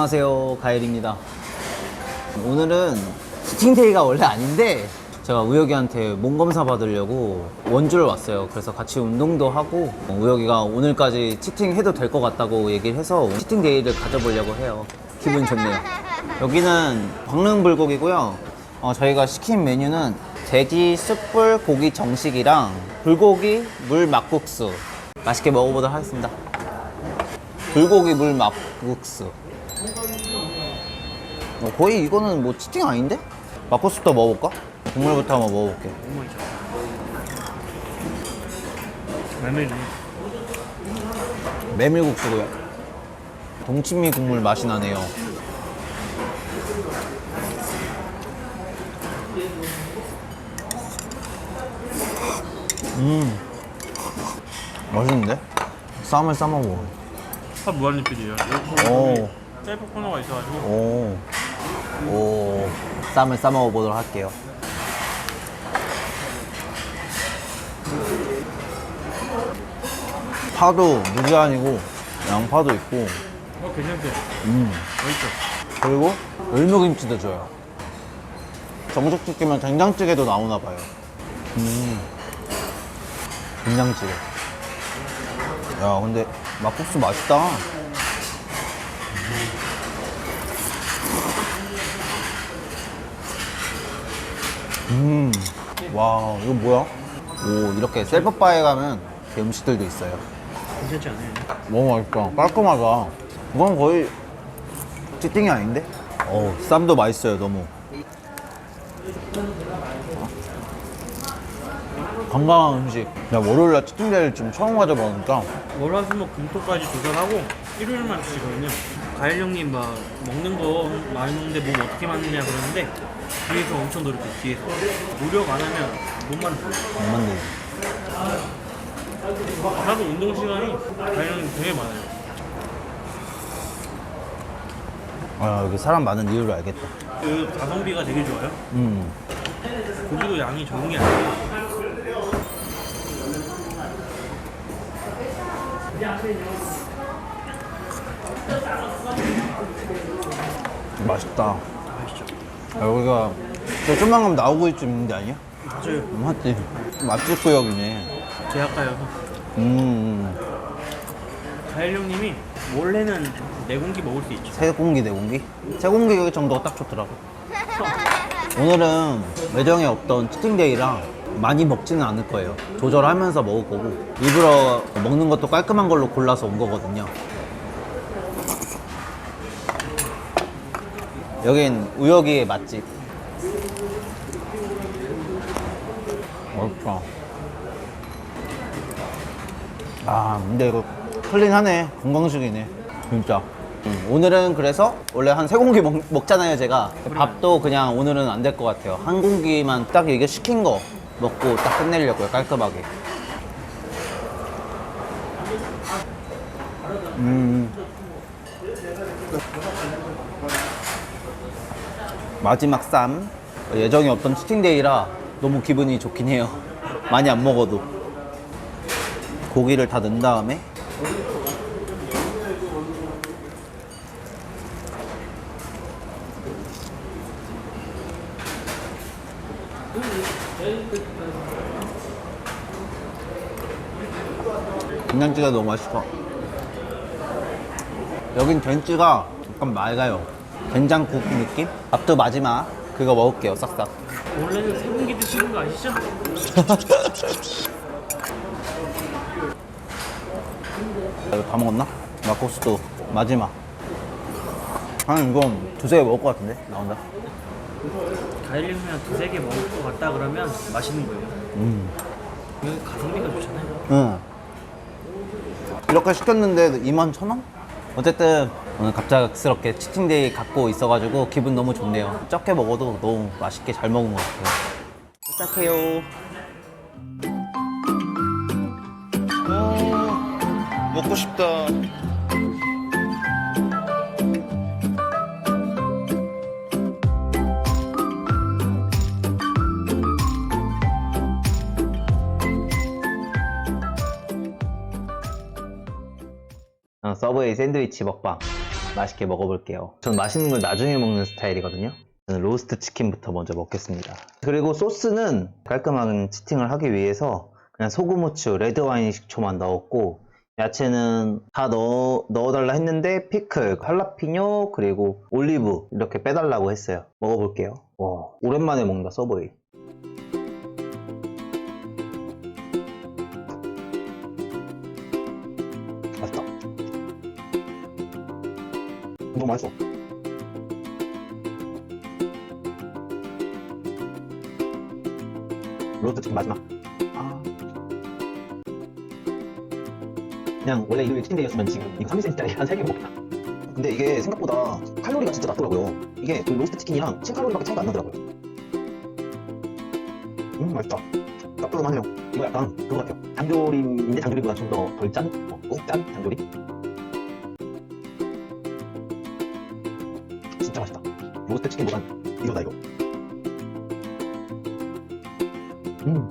안녕하세요 가일입니다. 오늘은 치팅데이가 원래 아닌데 제가 우혁이한테 몸 검사 받으려고 원주를 왔어요. 그래서 같이 운동도 하고 우혁이가 오늘까지 치팅 해도 될 것 같다고 얘기를 해서 치팅 데이를 가져보려고 해요. 기분 좋네요. 여기는 광릉불고기고요. 어, 저희가 시킨 메뉴는 돼지 숯불 고기 정식이랑 불고기 물 막국수. 맛있게 먹어보도록 하겠습니다. 불고기 물 막국수 어, 거의 이거는 뭐 치팅 아닌데? 막국수부터 먹어볼까? 국물부터 한번 먹어볼게 메밀이 메밀국수고요 동치미 국물 맛이 나네요 음 맛있는데? 쌈을 싸 먹어 파 무한리필이에요. 오. 셀프 코너가 있어가지고 오. 오. 쌈을 싸 먹어 보도록 할게요. 파도 무제한이고 양파도 있고 어 괜찮대. 음. 맛있죠. 그리고 열무김치도 줘요. 정식찌개면 된장찌개도 나오나 봐요. 음. 된장찌개. 야, 근데 막국수 맛있다. 음. 와, 이거 뭐야? 오, 이렇게 셀프바에 가면 이렇게 음식들도 있어요. 괜찮지 않아요? 너무 맛있다. 깔끔하다. 이건 거의 치팅이 아닌데? 어, 쌈도 맛있어요, 너무. 건강한 음식. 야, 월요일 날 치팅데이를 지금 처음 가져보니까 월화수목 금토까지 도전하고 일요일만 드시거든요. 가일 형님 막 먹는 거 많이 먹는데 몸 어떻게 맞느냐 그러는데 뒤에서 엄청 노력해 뒤에서 노력 안 하면 못 만들어. 못 만들고. 하루 운동 시간이 가일 형님 되게 많아요. 아, 여기 사람 많은 이유를 알겠다. 그 가성비가 되게 좋아요. 음. 고기도 양이 적은 게 아니에요. 맛있다. 야, 여기가 저 좀만 가면 나오고있집 있는 데 아니야? 맞아요. 맞지? 맛집 구역이네. 제약가여서 음. 가일 형님이 원래는 네 공기 먹을 수 있죠. 세 공기 네 공기? 세 공기 여기 정도가 딱 좋더라고. 오늘은 매정에 없던 치팅데이랑 많이 먹지는 않을 거예요. 조절하면서 먹을 거고 일부러 먹는 것도 깔끔한 걸로 골라서 온 거거든요. 여긴 우혁이의 맛집. 맛있다. 아, 근데 이거 클린하네. 건강식이네. 진짜. 음, 오늘은 그래서 원래 한 세 공기 먹, 먹잖아요, 제가. 밥도 그냥 오늘은 안 될 것 같아요. 한 공기만 딱 이게 시킨 거 먹고 딱 끝내려고요, 깔끔하게. 음. 마지막 쌈. 예정이 없던 치팅데이라 너무 기분이 좋긴 해요. 많이 안 먹어도. 고기를 다 넣은 다음에 된장찌개가 너무 맛있어. 여긴 된찌가 약간 맑아요. 된장국 느낌? 밥도 마지막 그거 먹을게요, 싹싹. 원래는 세 공기 드시는 거 아시죠? 이거 다 먹었나? 막국수도 마지막. 한 이건 두세 개 먹을 것 같은데? 나온다. 가일 형이랑 두세 개 먹을 것 같다 그러면 맛있는 거예요. 음. 이거 가성비가 좋잖아요. 응. 이렇게 시켰는데 2만 천 원? 어쨌든 오늘 갑작스럽게 치팅데이 갖고 있어가지고 기분 너무 좋네요. 적게 먹어도 너무 맛있게 잘 먹은 것 같아요. 시작해요. 오, 먹고 싶다. 어, 서브웨이 샌드위치 먹방. 맛있게 먹어볼게요. 전 맛있는 걸 나중에 먹는 스타일이거든요. 저는 로스트 치킨부터 먼저 먹겠습니다. 그리고 소스는 깔끔한 치팅을 하기 위해서 그냥 소금, 후추, 레드 와인 식초만 넣었고 야채는 다 넣어, 넣어달라 했는데 피클, 할라피뇨, 그리고 올리브 이렇게 빼달라고 했어요. 먹어볼게요. 와, 오랜만에 먹는다, 서브웨이. 너무 맛있어. 로스트 치킨 마지막. 아. 그냥 원래 일요일 치킨데이였으면 지금 이거 30cm짜리 한 3개 먹겠다. 근데 이게 생각보다 칼로리가 진짜 낮더라고요. 이게 그 로스트 치킨이랑 10칼로리밖에 차이가 안 나더라고요. 음, 맛있다. 따뜻하네요. 이거 약간 그거 같아요. 장조림인데 장조림보다 좀 더 덜 짠? 어, 꼭짠 장조림? 로스트 치킨보단 이거다 이거. 음.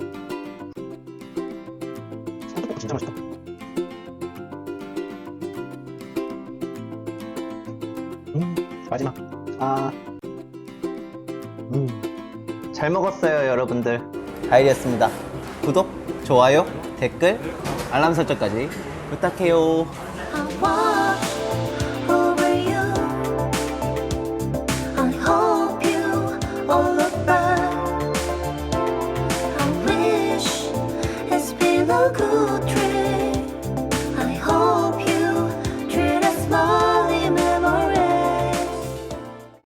소떡볶이 진짜 맛있다. 음, 마지막. 아. 음. 잘 먹었어요, 여러분들. 다일이었습니다. 구독, 좋아요, 댓글, 알람 설정까지 부탁해요.